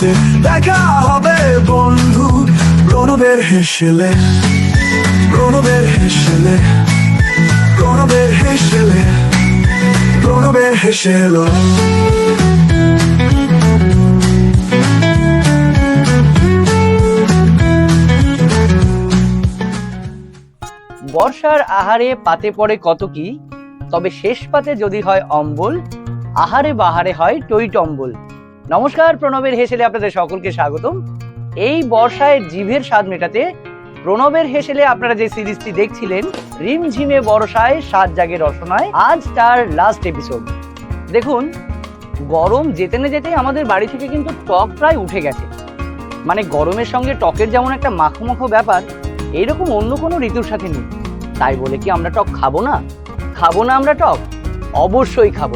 হেসে দেখা হবে বন্ধু। প্রণবের হেসেলে প্রণবের হেসেলে প্রণবের হেসেলে, প্রণবের হেসেলো। বর্ষার আহারে পাতে পড়ে কত কি? তবে শেষ পাতে যদি হয় অম্বল, আহারে বাহারে হয় টই টম্বল নমস্কার, প্রণবের হেসেলে আপনাদের সকলকে স্বাগতম। এই বর্ষায় জিভের স্বাদ মেটাতে প্রণবের হেসেলে আপনারা যে সিরিজটি দেখছিলেন রিমঝিমে বর্ষায় সাত জাগে রসনায়, আজ তার লাস্ট এপিসোড দেখুন, গরম যেতে না যেতেই আমাদের বাড়ি থেকে কিন্তু টক প্রায় উঠে গেছে। মানে গরমের সঙ্গে টকের যেমন একটা মাখো ব্যাপার, এইরকম অন্য কোনো ঋতুর সাথে নেই। তাই বলে কি আমরা টক খাব না? খাব না আমরা টক? অবশ্যই খাব।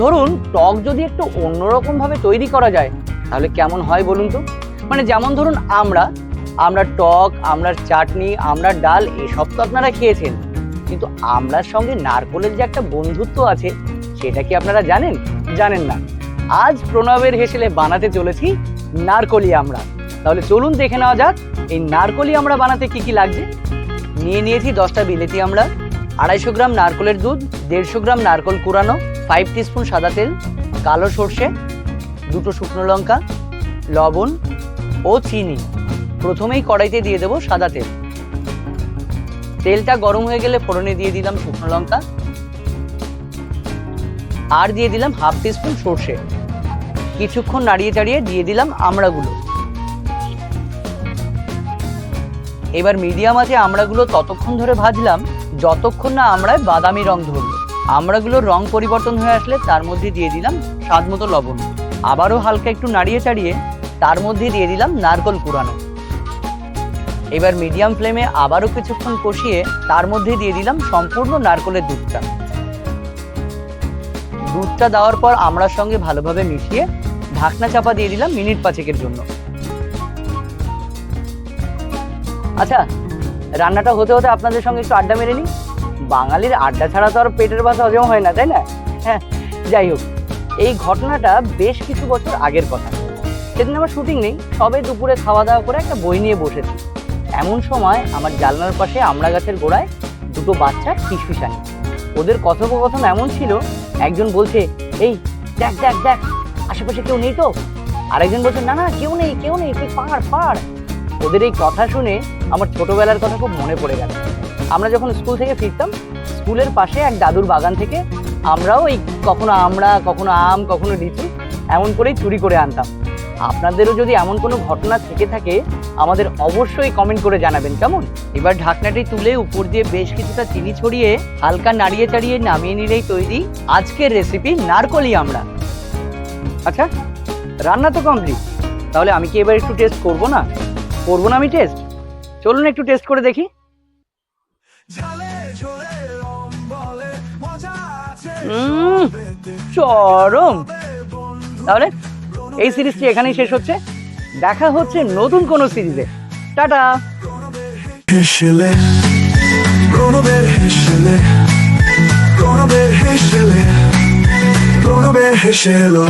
ধরুন টক যদি একটু অন্যরকম ভাবে তৈরি করা যায়, তাহলে কেমন হয় বলুন তো? মানে যেমন ধরুন আমরা আমরা টক আমরার চাটনি আমরার ডাল, এসব তো আপনারা খেয়েছেন। কিন্তু আমরার সঙ্গে নারকোলের যে একটা বন্ধুত্ব আছে, সেটা কি আপনারা জানেন? জানেন না। আজ প্রণবের হেসেলে বানাতে চলেছি নারকলি আমরা। তাহলে চলুন দেখে নেওয়া যাক, এই নারকলি আমরা বানাতে কি কি লাগছে? নিয়ে নিয়েছি দশটা বিলেতি আমরা, আড়াইশো গ্রাম নারকলের দুধ, দেড়শো গ্রাম নারকল কুড়ানো ফাইভ টিস্পুন সাদা তেল, কালো সর্ষে, দুটো শুকনো লঙ্কা, লবণ ও চিনি। প্রথমেই কড়াইতে দিয়ে দেবো সাদা তেল। তেলটা গরম হয়ে গেলে ফোড়নে দিয়ে দিলাম শুকনো লঙ্কা। আর দিয়ে দিলাম হাফ টিস্পুন সর্ষে। কিছুক্ষণ নাড়িয়ে চাড়িয়ে দিয়ে দিলাম আমড়াগুলো। এবার মিডিয়াম আছে আমড়াগুলো ততক্ষণ ধরে ভাজলাম, যতক্ষণ না আমড়ায় বাদামি রং ধরলো আমড়াগুলোর রং পরিবর্তন হয়ে আসলে তার মধ্যে দিয়ে দিলাম স্বাদ মতো লবণ। আবারও হালকা একটু নাড়িয়ে চাড়িয়ে তার মধ্যে দিয়ে দিলাম নারকল কুড়ানো। এবার মিডিয়াম ফ্লেমে আবারও কিছুক্ষণ কষিয়ে তার মধ্যে দিয়ে দিলাম সম্পূর্ণ নারকলের দুধটা। দুধটা দেওয়ার পর আমড়ার সঙ্গে ভালোভাবে মিশিয়ে ঢাকনা চাপা দিয়ে দিলাম মিনিট পাঁচেকের জন্য। আচ্ছা রান্নাটা হতে হতে আপনাদের সঙ্গে একটু আড্ডা মেরে নিই। বাঙালির আড্ডা ছাড়া তো আর পেটের ভাত হজম হয় না, তাই না? হ্যাঁ যাই হোক, এই ঘটনাটা বেশ কিছু বছর আগের কথা। সেদিন আমার শুটিং নেই, সবে দুপুরে খাওয়া দাওয়া করে একটা বই নিয়ে বসেছি। এমন সময় আমার জানলার পাশে আমড়া গাছের গোড়ায় দুটো বাচ্চা ফিসফিসানি ওদের কথোপকথন এমন ছিল, একজন বলছে, এই, দেখ দেখ দেখ, আশেপাশে কেউ নেই তো? আরেকজন বলছে, না না, কেউ নেই কেউ নেই, তুই পার পার ওদের এই কথা শুনে আমার ছোটবেলার কথা খুব মনে পড়ে গেল। আমরা যখন স্কুল থেকে ফিরতাম, স্কুলের পাশে এক দাদুর বাগান থেকে আমরাও এই কখনো আমরা, কখনো আম, কখনো লিচু এমন করেই চুরি করে আনতাম। আপনাদেরও যদি এমন কোনো ঘটনা থেকে থাকে, আমাদের অবশ্যই কমেন্ট করে জানাবেন, কেমন? এবার ঢাকনাটি তুলে উপর দিয়ে বেশ কিছুটা চিনি ছড়িয়ে হালকা নাড়িয়ে চাড়িয়ে নামিয়ে নিলেই তৈরি আজকের রেসিপি নারকলি আমরা। আচ্ছা রান্না তো কমপ্লিট তাহলে আমি কি এবার একটু টেস্ট করব না? করব না আমি টেস্ট চলুন একটু টেস্ট করে দেখি। চরম। তাহলে এই সিরিজটি এখানেই শেষ হচ্ছে। দেখা হচ্ছে নতুন কোনো সিরিজে। Ta ta. হেসেলে প্রণবের হেসেলে প্রণবের হেসেলে প্রণবের হেসেলো।